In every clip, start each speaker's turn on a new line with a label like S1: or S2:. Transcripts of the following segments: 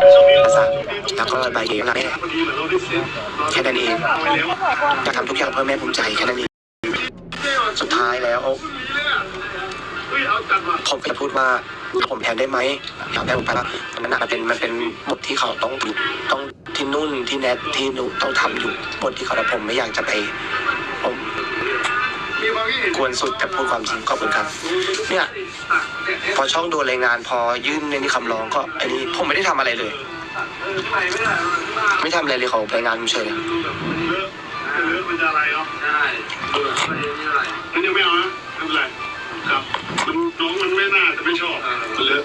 S1: ประสานแล้วก็ใบเองรักแม่แค่นั้นเองจะทำทุกอย่างเพื่อแม่ภูมิใจแค่นั้นเองสุดท้ายแล้วผมก็จะพูดว่าผมแทนได้ไหมอยากได้ผมไปว่ามันน่ะมันเป็นมันเป็นบทที่เขาต้องต้องที่นุ่นที่แนทที่นูต้องทำอยู่บทที่เขาแต่ผมไม่อยากจะไปผม กวนสุดแต่พูดความจริงขอบคุณครับ เนี่ย พอช่องโดนรายงานพอยื่นในนี้คำร้องก็อันนี้ผมไม่ได้ทำอะไรเลย ไม่ทำอะไรเลยเขารายงานผมเฉย
S2: มันจะอะไรเนาะใช่มันยังไม่เอานะไม่เป็นไรครับมันน้องมันไม่น่าจะไม่ชอบมันเลอะ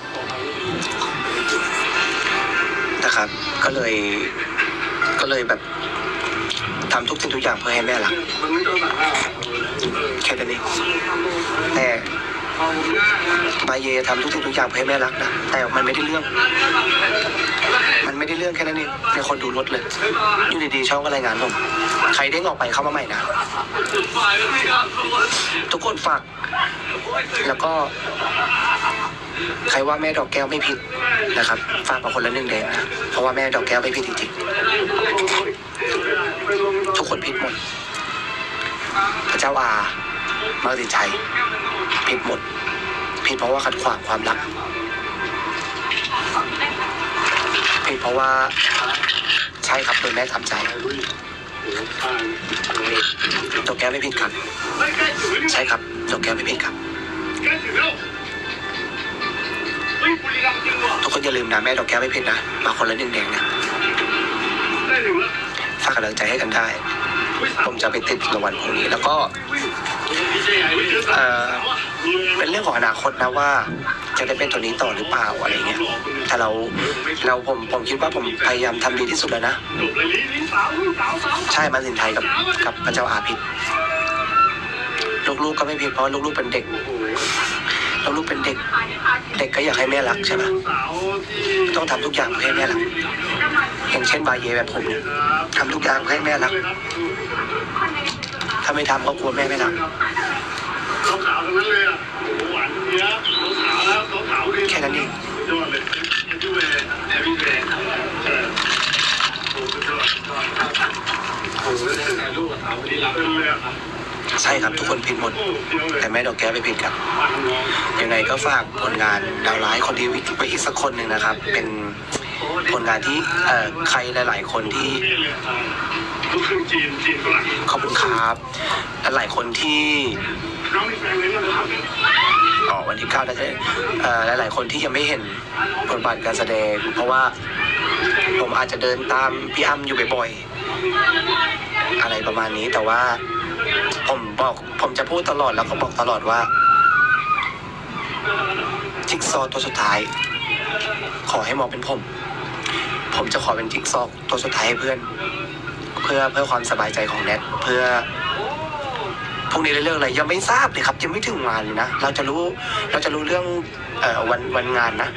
S1: นะครับ ก็เลย ก็เลยแบบ ทำทุกสิ่งทุกอย่างเพื่อให้แม่รัก
S2: แค่
S1: นั้นเองแต่บาเยทำทุกสิ่งทุกอย่างเพื่อให้แม่รักนะแต่มันไม่ได้เรื่อง มันไม่ได้เรื่องแค่นั้นเองในคนดูรถเลยอยู่ดีๆช่องก็รายงานผมใครเด้งออกไปเข้ามาใหม่นะทุกคนฝากแล้วก็ ใครว่าแม่ดอกแก้วไม่ผิดนะครับฝากมาคนละหนึ่งแดงนะเพราะว่าแม่ดอกแก้วไม่ผิดจริงๆทุกคนผิดหมด พระเจ้าอามาติชัยผิดหมดผิดเพราะว่าขัดขวางความรักผิดเพราะว่าใช่ครับโดยแม่ทำใจดอกแก้วไม่ผิดครับ ใช่ครับดอกแก้วไม่ผิดครับ ทุกคนอย่าลืมนะแม่ดอกแก้วไม่ผิดนะ มาคนละหนึ่งแดงนะฝากกำลังใจให้กันได้ ผมจะไปติดรางวัลพรุ่งนี้แล้วก็เอ่อเป็นเรื่องของอนาคตนะว่า จะได้เป็นตัวนี้ต่อหรือเปล่าอะไรเงี้ยแต่เราเราผมผมคิดว่าผมพยายามทำดีที่สุดแล้วนะ ใช่มาสินไทยกับกับพระเจ้าอาผิดลูกๆก็ไม่ผิดเพราะลูกๆเป็นเด็ก ลูกๆเป็นเด็ก เด็กก็อยากให้แม่รักใช่ไหม
S2: สาวที่
S1: ต้องทำทุกอย่างเพื่อให้แม่รัก อย่างเช่นบาเยแบบผมเนี่ยทำทุกอย่างเพื่อให้แม่รัก ถ้าไม่ทำก็กลัวแม่ไม่รัก
S2: ขาวขาวทั้งนั้นเลยอะโอ้โหหวานเนี้ยขาวแล้วขาวขาวดี
S1: แค่นั้นเอง
S2: ยอดเลยเอ็นดูเวย์แอร์วีเวย์เออโอ้สุดยอดโอ้โหถ่ายรูปกับสาวคนนี้รักเป็นเลยอะ
S1: ใช่ครับทุกคนผิดหมด
S2: โอ้เดียวเลย
S1: แต่แม่ดอกแก้วไม่ผิดครับ
S2: ปังงง
S1: ยังไงก็ฝากผลงานดาวร้ายคนที่ไปอีกสักคนหนึ่งนะครับ เป็นผลงานที่เอ่อใครหลาย ๆ คนที่
S2: นี่เลยอะลูกครึ่งจีนจีนฝรั่ง
S1: ขอบคุณครับและหลายคนที่
S2: น้องมีแฟนเลยนะครับ
S1: อ๋อวันที่เก้าน่าจะเอ่อหลาย ๆ คนที่ยังไม่เห็นบทบาทการแสดง เพราะว่าผมอาจจะเดินตามพี่อ้ำอยู่บ่อยๆอะไรประมาณนี้แต่ว่าผมบอกผมจะพูดตลอดแล้วก็บอกตลอดว่า จิ๊กซอตัวสุดท้าย ขอให้มองเป็นผม ผมจะขอเป็นจิ๊กซอตัวสุดท้ายให้เพื่อน เพื่อเพื่อความสบายใจของแนทเพื่อพรุ่งนี้เรื่องอะไรยังไม่ทราบเลยครับยังไม่ถึงงานเลยนะเราจะรู้เราจะรู้เรื่องเอ่อวันวันงานนะ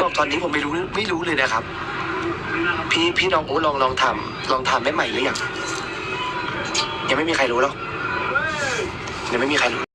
S1: บอกตอนนี้ผมไม่รู้ไม่รู้เลยนะครับ พี่พี่น้องโอ้ลองลองทำลองทำได้ใหม่หรือยังยังไม่มีใครรู้หรอกยังไม่มีใครรู้